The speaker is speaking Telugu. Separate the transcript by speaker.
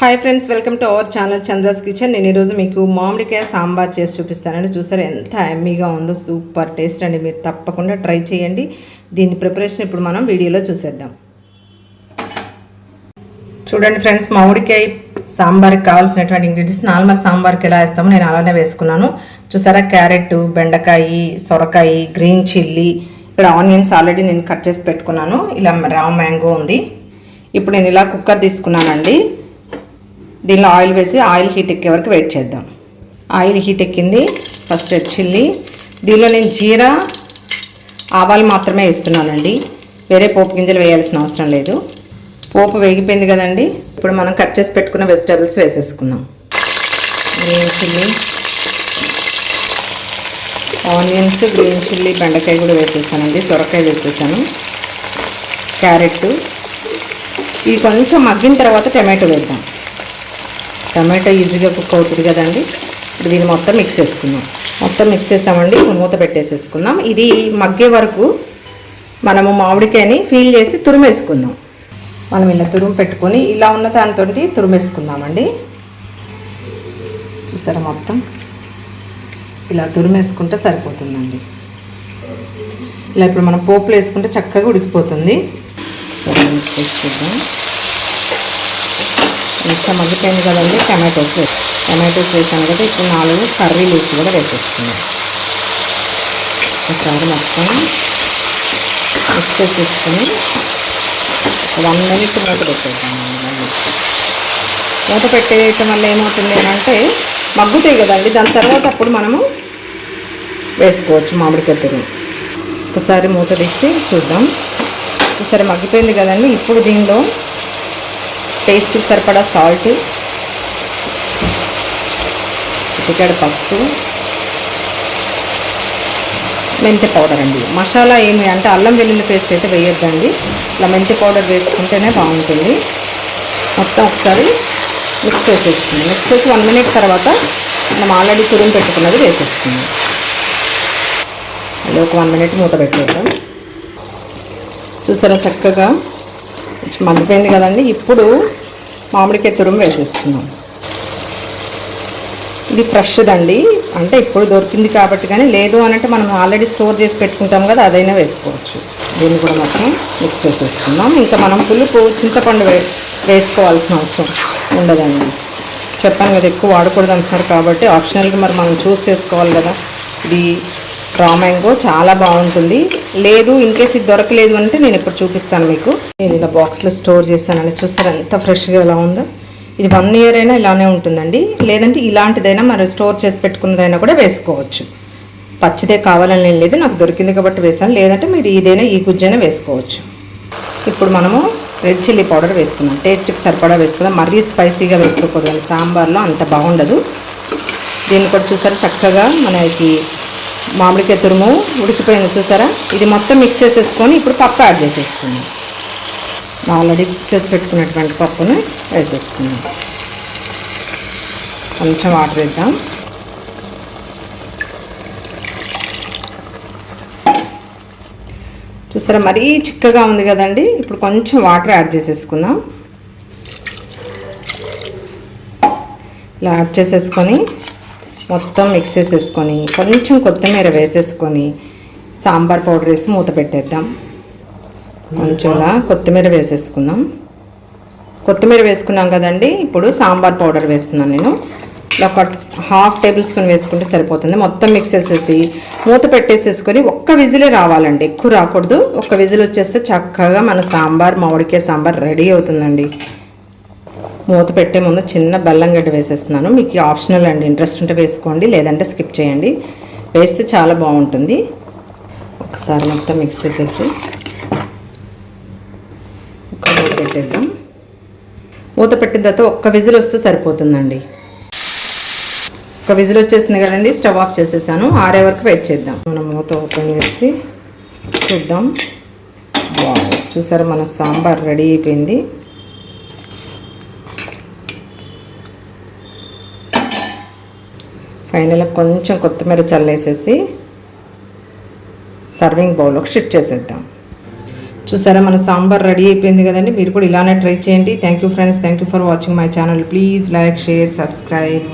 Speaker 1: Hi friends welcome to our channel Chandra's kitchen నేను ఈరోజు మీకు మామిడికాయ సాంబార్ చేసి చూపిస్తానండి. చూసారు ఎంత ఎమ్మీగా ఉందో సూపర్ టేస్ట్ అండి. మీరు తప్పకుండా ట్రై చేయండి. దీని ప్రిపరేషన్ ఇప్పుడు మనం వీడియోలో చూసేద్దాం. చూడండి ఫ్రెండ్స్ మామిడికాయ సాంబార్కి కావాల్సినటువంటి ఇంగ్రీడియంట్స్ నార్మల్ సాంబార్కి ఎలా వేస్తామో నేను అలానే వేసుకున్నాను. చూసారా క్యారెట్ బెండకాయ సొరకాయ గ్రీన్ చిల్లీ ఇక్కడ ఆనియన్స్ ఆల్రెడీ నేను కట్ చేసి పెట్టుకున్నాను. ఇలా రా మ్యాంగో ఉంది. ఇప్పుడు నేను ఇలా కుక్కర్ తీసుకున్నానండి. దీనిలో ఆయిల్ వేసి ఆయిల్ హీట్ ఎక్కే వరకు వెయిట్ చేద్దాం. ఆయిల్ హీట్ ఎక్కింది. First red chilli. దీనిలో నేను జీరా ఆవాలు మాత్రమే వేస్తున్నానండి. వేరే పోపు గింజలు వేయాల్సిన అవసరం లేదు. పోపు వేగిపోయింది కదండి. ఇప్పుడు మనం కట్ చేసి పెట్టుకున్న వెజిటేబుల్స్ వేసేసుకుందాం. Green chilli. Onions green chilli బెండకాయ కూడా వేసేసానండి. సొరకాయ వేసేసాను. క్యారెట్. ఇది కొంచెం మగ్గిన తర్వాత టమాటో వేద్దాం. టమాటో ఈజీగా కుక్ అవుతుంది కదండి. ఇప్పుడు దీన్ని మొత్తం మిక్స్ చేసుకుందాం. మొత్తం మిక్స్ చేసామండి. మూత పెట్టేసేసుకుందాం. ఇది మగ్గే వరకు మనము మామిడికాయని ఫీల్ చేసి తురిమేసుకుందాం. మనం ఇలా తురుము పెట్టుకొని ఇలా ఉన్న దానితో తురిమేసుకుందామండి. చూసారా మొత్తం? ఇలా తురిమేసుకుంటే సరిపోతుందండి. ఇలా ఇప్పుడు మనం పోపులు వేసుకుంటే చక్కగా ఉడికిపోతుంది. సరే చూద్దాం ఇంకా మగ్గిపోయింది కదండి టమాటోస్ వేసి టమాటోస్ వేసాను కదా ఇప్పుడు నాలుగు కర్రీ లీవ్స్ కూడా వేసేసుకున్నాను ఒకసారి మొత్తం మిక్స్ చేసేసుకొని వన్ మినిట్ మూత పెట్టేద్దాం మూత పెట్టేయటం వల్ల ఏమవుతుంది అంటే మగ్గుతాయి కదండి దాని తర్వాత అప్పుడు మనము వేసుకోవచ్చు మామిడికాయ తురుము. ఒకసారి మూత తీసి చూద్దాం. ఒకసారి మగ్గిపోయింది కదండి ఇప్పుడు దీనిలో టేస్ట్కి సరిపడా సాల్ట్. చిటికాడ పసుపు. మెంతి పౌడర్ అండి. మసాలా ఏమి అంటే అల్లం వెల్లుల్లి పేస్ట్ అయితే వేయొద్దండి. ఇలా మెంతి పౌడర్ వేసుకుంటేనే బాగుంటుంది. మొత్తం ఒకసారి మిక్స్ చేసేసుకుంది. మిక్స్ చేసి వన్ మినిట్ తర్వాత మనం ఆల్రెడీ తురుము పెట్టుకున్నది వేసేసుకుంది. అది ఒక వన్ మినిట్ మూత పెట్టేద్దాం. చూసారా చక్కగా కొంచెం మగ్గిపోయింది కదండి. ఇప్పుడు మామిడికాయ తురుము వేసేస్తున్నాం. ఇది ఫ్రెష్దండి. అంటే ఇప్పుడు దొరికింది కాబట్టి కానీ లేదు అనంటే మనం ఆల్రెడీ స్టోర్ చేసి పెట్టుకుంటాం కదా అదైనా వేసుకోవచ్చు. దీన్ని కూడా మొత్తం మిక్స్ చేసేసుకుందాం ఇంకా మనం పులుపు చింతపండు వే వేసుకోవాల్సిన అవసరం ఉండదండి. చెప్పాను కదా ఎక్కువ వాడకూడదు అంటున్నారు కాబట్టి ఆప్షనల్గా మరి మనం చూస్ చేసుకోవాలి కదా. ఇది రా మ్యాంగో చాలా బాగుంటుంది. లేదు ఇన్ కేస్ ఇది దొరకలేదు అంటే నేను ఇప్పుడు చూపిస్తాను మీకు. నేను ఇలా బాక్స్లో స్టోర్ చేస్తానని చూస్తారు ఎంత ఫ్రెష్గా ఎలా ఉందో? ఇది వన్ ఇయర్ అయినా ఇలానే ఉంటుందండి. లేదంటే ఇలాంటిదైనా మరి స్టోర్ చేసి పెట్టుకున్నదైనా కూడా వేసుకోవచ్చు. పచ్చిదే కావాలని నేను లేదు నాకు దొరికింది కాబట్టి వేసాను లేదంటే మీరు ఇదైనా ఈ గుజ్జైనా వేసుకోవచ్చు. ఇప్పుడు మనము రెడ్ చిల్లీ పౌడర్ వేసుకున్నాం టేస్ట్కి సరిపడా వేసుకుందాం. మరీ స్పైసీగా వేసుకోకూడదు సాంబార్లో అంత బాగుండదు. దీన్ని కూడా చూసారా? చక్కగా మనకి మామిడికాయ తురుము ఉడికిపోయింది చూసారా? ఇది మొత్తం మిక్స్ చేసేసుకొని ఇప్పుడు పప్పు యాడ్ చేసేసుకుందాం. ఆల్రెడీ కుక్ చేసి పెట్టుకున్నటువంటి పప్పుని వేసేసుకుందాం. కొంచెం వాటర్ వేద్దాం. చూసారా? మరీ చిక్కగా ఉంది కదండి. ఇప్పుడు కొంచెం వాటర్ యాడ్ చేసేసుకుందాం. ఇలా యాడ్ చేసేసుకొని మొత్తం మిక్స్ చేసేసుకొని కొంచెం కొత్తిమీర వేసేసుకొని సాంబార్ పౌడర్ వేసి మూత పెట్టేద్దాం. కొంచెంగా కొత్తిమీర వేసేసుకుందాం. కొత్తిమీర వేసుకున్నాం కదండి ఇప్పుడు సాంబార్ పౌడర్ వేస్తున్నాను నేను. ఒక హాఫ్ టేబుల్ స్పూన్ వేసుకుంటే సరిపోతుంది. మొత్తం మిక్స్ చేసేసి మూత పెట్టేసేసుకొని ఒక్క విజిలే రావాలండి. ఎక్కువ రాకూడదు. ఒక్క విజిల్ వచ్చేస్తే చక్కగా మన సాంబార్ మామిడికాయ సాంబార్ రెడీ అవుతుందండి. మూత పెట్టే ముందు చిన్న బెల్లం గడ్డ వేసేస్తున్నాను. మీకు ఆప్షనల్ అండి ఇంట్రెస్ట్ ఉంటే వేసుకోండి లేదంటే స్కిప్ చేయండి. వేస్తే చాలా బాగుంటుంది. ఒకసారి మొత్తం మిక్స్ చేసేసి ఒక మూత పెట్టేద్దాం. మూత పెట్టిన తర్వాత ఒక్క విజిల్ వస్తే సరిపోతుందండి. ఒక విజిల్ వచ్చేసింది కదండి స్టవ్ ఆఫ్ చేసేసాను. ఆరే వరకు వెయిట్ చేద్దాం. మనం మూత ఓపెన్ చేసి చూద్దాం. వావ్ చూసారా మన సాంబార్ రెడీ అయిపోయింది. ఫైనల్గా కొంచెం కొత్తిమీర చల్లేసేసి సర్వింగ్ బౌల్లోకి షిఫ్ట్ చేసేద్దాం. చూసారా మన సాంబార్ రెడీ అయిపోయింది కదండి? మీరు కూడా ఇలానే ట్రై చేయండి. Thank you friends thank you for watching my channel please like share subscribe